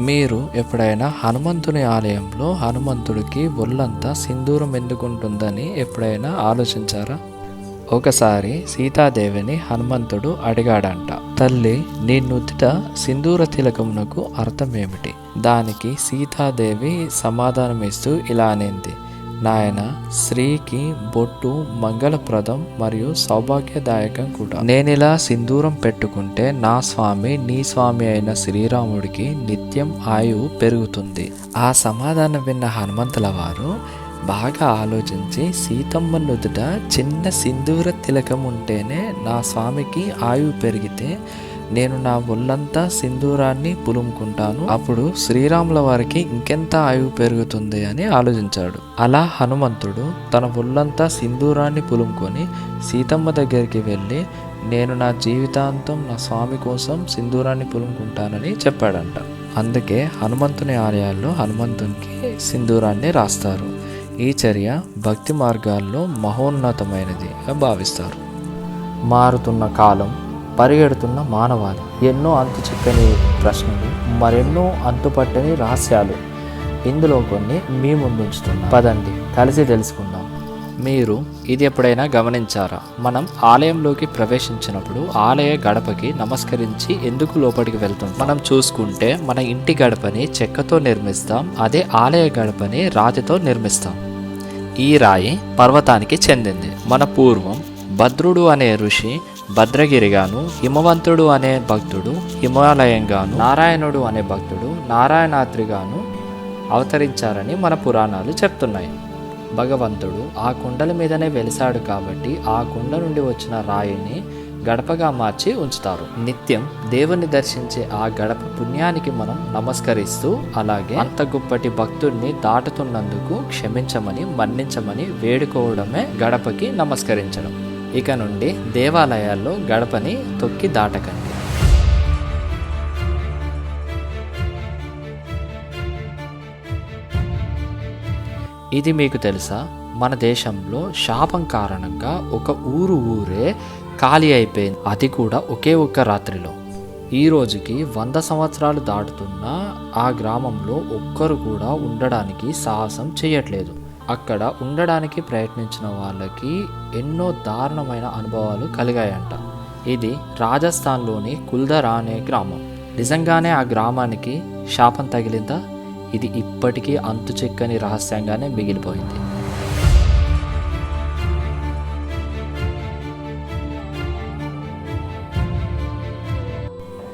మీరు ఎప్పుడైనా హనుమంతుని ఆలయంలో హనుమంతుడికి ఒళ్ళంతా సింధూరం ఎందుకుంటుందని ఎప్పుడైనా ఆలోచించారా? ఒకసారి సీతాదేవిని హనుమంతుడు అడిగాడంట తల్లి నీ నుదుట సింధూర తిలకమునకు అర్థమేమిటి? దానికి సీతాదేవి సమాధానమిస్తూ ఇలా అనింది నాయన స్త్రీకి బొట్టు మంగళప్రదం మరియు సౌభాగ్యదాయకం కూడా. నేనిలా సింధూరం పెట్టుకుంటే నా స్వామి నీ స్వామి అయిన శ్రీరాముడికి నిత్యం ఆయువు పెరుగుతుంది. ఆ సమాధానం విన్న హనుమంతుల వారు బాగా ఆలోచించి సీతమ్మ నుదుట చిన్న సింధూర తిలకం ఉంటేనే నా స్వామికి ఆయువు పెరిగితే నేను నా ఒళ్ళంతా సింధూరాన్ని పులుముకుంటాను. అప్పుడు శ్రీరాముల వారికి ఇంకెంత ఆయువు పెరుగుతుంది అని ఆలోచించాడు. అలా హనుమంతుడు తన ఒళ్ళంతా సింధూరాన్ని పులుముకొని సీతమ్మ దగ్గరికి వెళ్ళి నేను నా జీవితాంతం నా స్వామి కోసం సింధూరాన్ని పులుముకుంటానని చెప్పాడంట. అందుకే హనుమంతుని ఆలయాల్లో హనుమంతునికి సింధూరాన్ని రాస్తారు. ఈ చర్య భక్తి మార్గాల్లో మహోన్నతమైనదిగా భావిస్తారు. మారుతున్న కాలం పరిగెడుతున్న మానవాళి. ఎన్నో అంతు చిక్కని ప్రశ్నలు మరెన్నో అంతుపట్టని రహస్యాలు ఇందులో కొన్ని మీ ముందుంచుతున్నాం పదండి కలిసి తెలుసుకుందాం. మీరు ఇది ఎప్పుడైనా గమనించారా? మనం ఆలయంలోకి ప్రవేశించినప్పుడు ఆలయ గడపకి నమస్కరించి ఎందుకు లోపలికి వెళ్తాం మనం చూసుకుంటే మన ఇంటి గడపని చెక్కతో నిర్మిస్తాం అదే ఆలయ గడపని రాతితో నిర్మిస్తాం. ఈ రాయి పర్వతానికి చెందింది. మన పూర్వం భద్రుడు అనే ఋషి భద్రగిరిగాను హిమవంతుడు అనే భక్తుడు హిమాలయంగాను నారాయణుడు అనే భక్తుడు నారాయణాద్రిగాను అవతరించారని మన పురాణాలు చెప్తున్నాయి. భగవంతుడు ఆ కుండల మీదనే వెలిసాడు కాబట్టి ఆ కుండ నుండి వచ్చిన రాయిని గడపగా మార్చి ఉంచుతారు. నిత్యం దేవుని దర్శించే ఆ గడప పుణ్యానికి మనం నమస్కరిస్తూ అలాగే అంత గొప్పటి భక్తుడిని దాటుతున్నందుకు క్షమించమని మన్నించమని వేడుకోవడమే గడపకి నమస్కరించడం. ఇక నుండి దేవాలయాల్లో గడపని తొక్కి దాటకండి. ఇది మీకు తెలుసా? మన దేశంలో శాపం కారణంగా ఒక ఊరు ఊరే ఖాళీ అయిపోయింది. అది కూడా ఒకే ఒక్క రాత్రిలో. ఈ రోజుకి వంద సంవత్సరాలు దాటుతున్న ఆ గ్రామంలో ఒక్కరు కూడా ఉండడానికి సాహసం చేయట్లేదు. అక్కడ ఉండడానికి ప్రయత్నించిన వాళ్ళకి ఎన్నో దారుణమైన అనుభవాలు కలిగాయంట. ఇది రాజస్థాన్లోని కుల్దరా అనే గ్రామం. నిజంగానే ఆ గ్రామానికి శాపం తగిలిందా? ఇది ఇప్పటికీ అంతు చెక్కని రహస్యంగానే మిగిలిపోయింది.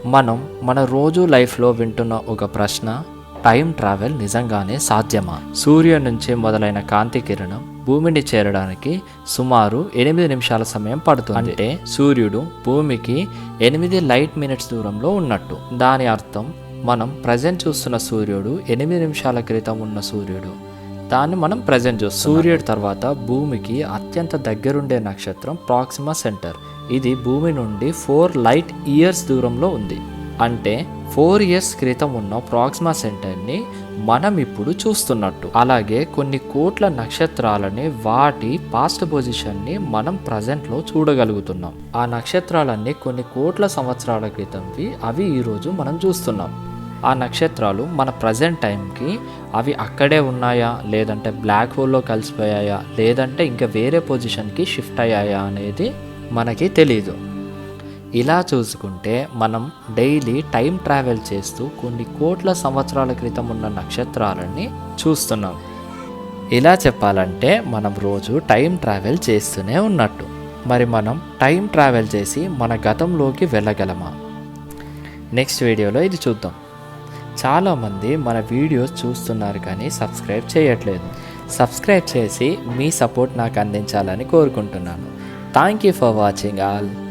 మనం మన రోజు లైఫ్లో వింటున్న ఒక ప్రశ్న టైం ట్రావెల్ నిజంగానే సాధ్యమా? సూర్యుడి నుంచి మొదలైన కాంతి కిరణం భూమిని చేరడానికి సుమారు ఎనిమిది నిమిషాల సమయం పడుతుంది. అంటే సూర్యుడు భూమికి ఎనిమిది లైట్ మినిట్స్ దూరంలో ఉన్నట్టు. దాని అర్థం మనం ప్రజెంట్ చూస్తున్న సూర్యుడు ఎనిమిది నిమిషాల క్రితం ఉన్న సూర్యుడు. దాన్ని మనం ప్రజెంట్ చూస్తాం సూర్యుడు తర్వాత భూమికి అత్యంత దగ్గరుండే నక్షత్రం ప్రాక్సిమా సెంటర్ ఇది భూమి నుండి ఫోర్ లైట్ ఇయర్స్ దూరంలో ఉంది. అంటే ఫోర్ ఇయర్స్ క్రితం ఉన్న ప్రాక్సిమా సెంటర్ని మనం ఇప్పుడు చూస్తున్నట్టు. అలాగే కొన్ని కోట్ల నక్షత్రాలని వాటి పాస్ట్ పొజిషన్ని మనం ప్రజెంట్లో చూడగలుగుతున్నాం. ఆ నక్షత్రాలన్నీ కొన్ని కోట్ల సంవత్సరాల క్రితంవి అవి ఈరోజు మనం చూస్తున్నాం. ఆ నక్షత్రాలు మన ప్రజెంట్ టైంకి అవి అక్కడే ఉన్నాయా? లేదంటే బ్లాక్ హోల్లో కలిసిపోయాయా? లేదంటే ఇంకా వేరే పొజిషన్కి షిఫ్ట్ అయ్యాయా అనేది మనకి తెలీదు. ఇలా చూసుకుంటే మనం డైలీ టైం ట్రావెల్ చేస్తూ కొన్ని కోట్ల సంవత్సరాల క్రితం ఉన్న నక్షత్రాలని చూస్తున్నాం. ఇలా చెప్పాలంటే మనం రోజు టైం ట్రావెల్ చేస్తూనే ఉన్నట్టు. మరి మనం టైం ట్రావెల్ చేసి మన గతంలోకి వెళ్ళగలమా? నెక్స్ట్ వీడియోలో ఇది చూద్దాం. చాలామంది మన వీడియోస్ చూస్తున్నారు కానీ సబ్స్క్రైబ్ చేయట్లేదు. సబ్స్క్రైబ్ చేసి మీ సపోర్ట్ నాకు అందించాలని కోరుకుంటున్నాను. Thank you for watching all.